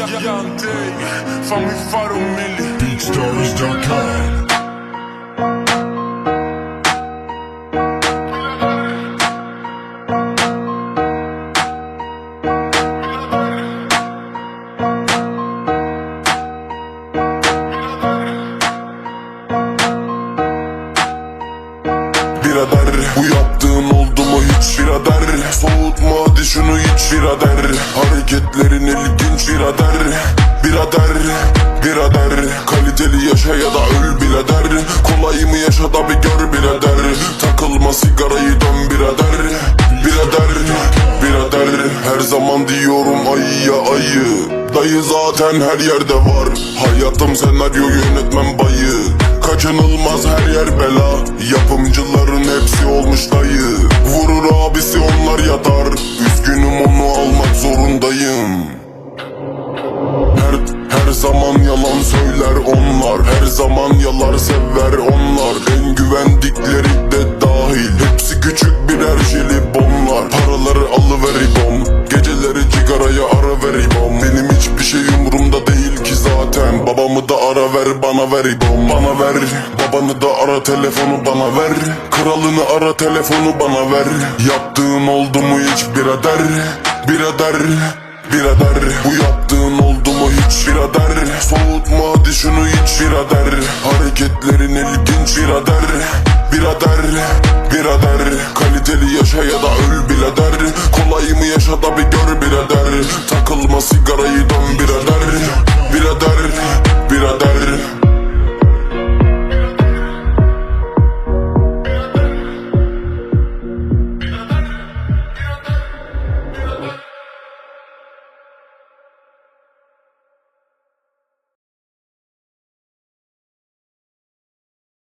Young Day, fammi fare un milli BeatStars.com. Birader bu yaptığın oldu mu hiç birader? Soğutma hadi şunu iç birader. Hareketlerin ilginç birader Birader, birader. Kaliteli yaşa ya da öl birader. Kolay mı yaşa da bir gör birader. Takılma sigarayı dön birader. Birader, birader. Her zaman diyorum ayıya ayı. Dayı zaten her yerde var. Hayatım senaryo yönetmen bayı. Kaçınılmaz her yer bela. Yapımcıların hepsi olmuş dayı. Vurur abisi onlar yatar. Üzgünüm onu almak zorundayım her zaman yalan söyler onlar. Her zaman yalar sever onlar. En güvendikleri de dahil. Hepsi küçük birer jelibonlar. Paraları alıveribom Geceleri cigaraya ara veribom Benim hiçbir şey umurumda değil ki zaten. Babamı da ara ver bana veribom Bana ver Babanı da ara telefonu bana ver. Kralını ara telefonu bana ver. Yaptığın oldu mu hiç birader? Birader birader Bu yaptığın oldu mu hiç birader? Soğutma hadi şunu hiç birader. Hareketlerin ilginç birader. Birader, birader Kaliteli yaşa ya da öl birader. Kolay mı yaşa da bir gör birader. Takılma sigarayı dön birader Birader, birader